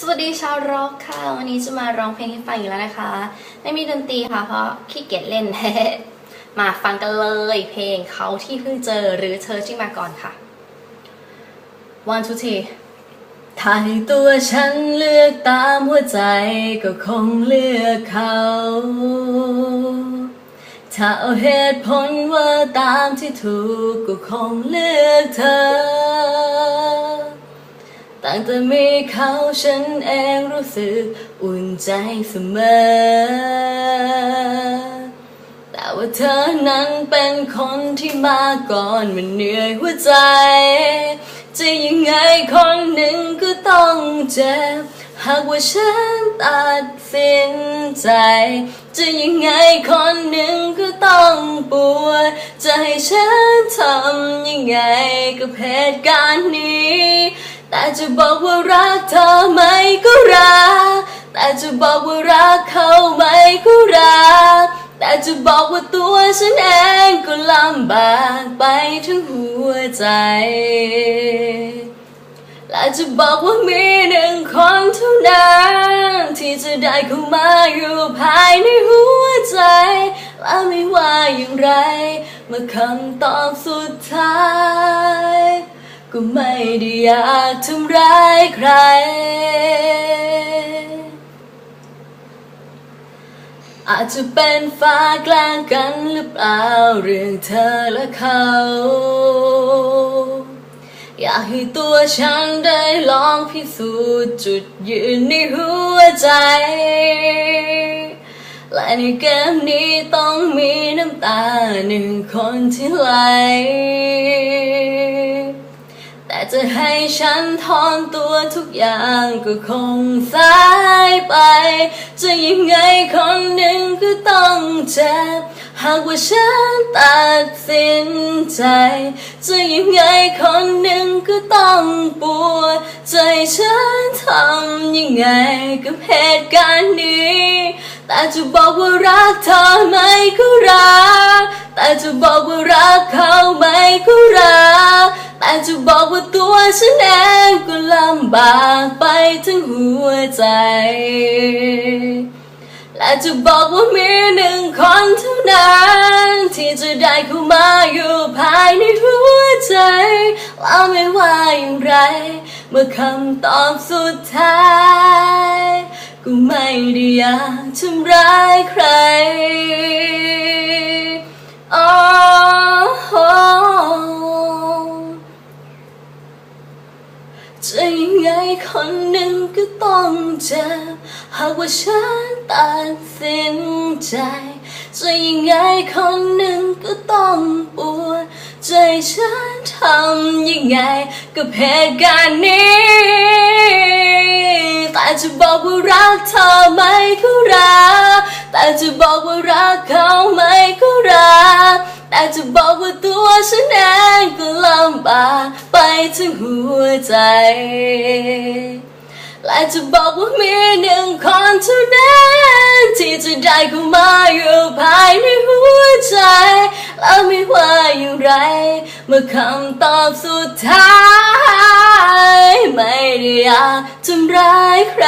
สวัสดีชาวร็อกค่ะ วันนี้จะมาร้องเพลงให้ฟังอีกแล้วนะคะ ไม่มีดนตรีค่ะ เพราะขี้เกียจเล่น มาฟังกันเลยเพลงเขาที่เพิ่งเจอหรือเธอที่มาก่อนค่ะ one two three ถ้าให้ตัวฉันเลือกตามหัวใจก็คงเลือกเขา ถ้าเอาเหตุผลว่าตามที่ถูกก็คงเลือกเธอ ตั้งแต่มีเขาฉันเองรู้สึกอุ่นใจเสมอ แต่ว่าเธอนั้นเป็นคนที่มาก่อนมันเหนื่อยหัวใจ จะยังไงคนหนึ่งก็ต้องเจ็บหากว่าฉันตัดสินใจ จะยังไงคนหนึ่งก็ต้องปวดจะให้ฉันทำยังไงกับเหตุการณ์นี้ จะบอกว่ารักเธอไหมก็รัก แต่จะบอกว่ารักเขาไหมก็รัก แต่จะบอกว่าตัวฉันเองก็ลำบากไปทั้งหัวใจ และจะบอกว่ามีหนึ่งคนเท่านั้นที่จะได้เข้ามาอยู่ภายในหัวใจและไม่ว่าอย่างไรเมื่อคำตอบสุดท้าย ก็ไม่ได้อยากทำร้ายใคร อาจจะเป็นฟ้าแกล้งกันหรือเปล่าเรื่องเธอและเขา อยากให้ตัวฉันได้ลองพิสูจน์จุดยืนในหัวใจและในเกมนี้ต้องมีน้ำตาหนึ่งคนที่ไหล จะให้ฉันทอนตัวทุกอย่างก็คงสายไป จะยังไงคนหนึ่งก็ต้องเจ็บ หากว่าฉันตัดสินใจ จะยังไงคนหนึ่งก็ต้องปวด ใจฉันทำยังไงกับเหตุการณ์นี้ แต่จะบอกว่ารักเธอไหมก็รัก แต่จะบอกว่ารักเขาไหม ฉันเองก็ลำบากไปทั้งหัวใจ และจะบอกว่ามีหนึ่งคนเท่านั้น ที่จะได้เข้ามาอยู่ภายในหัวใจและไม่ว่าอย่างไร เมื่อคำตอบสุดท้ายก็ไม่ได้อยากทำร้ายใคร งเจ็หากว่าฉันตัดสินใจจะยังไงคนหนึ่งก็ต้องปวดใจฉันทำยังไงกับเหตุการณ์นี้ แต่จะบอกว่ารักเธอไหมก็รักแต่จะบอกว่ารักเขาไหมก็รักแต่จะบอกว่าตัวฉันเองก็ลำบากไปทั้งหัวใจ และจะบอกว่ามีหนึ่งคนเท่านั้นที่จะได้เข้ามาอยู่ภายในหัวใจ แล้วไม่ว่าอย่างไร เมื่อคำตอบสุดท้าย ไม่ได้อยากทำร้ายใคร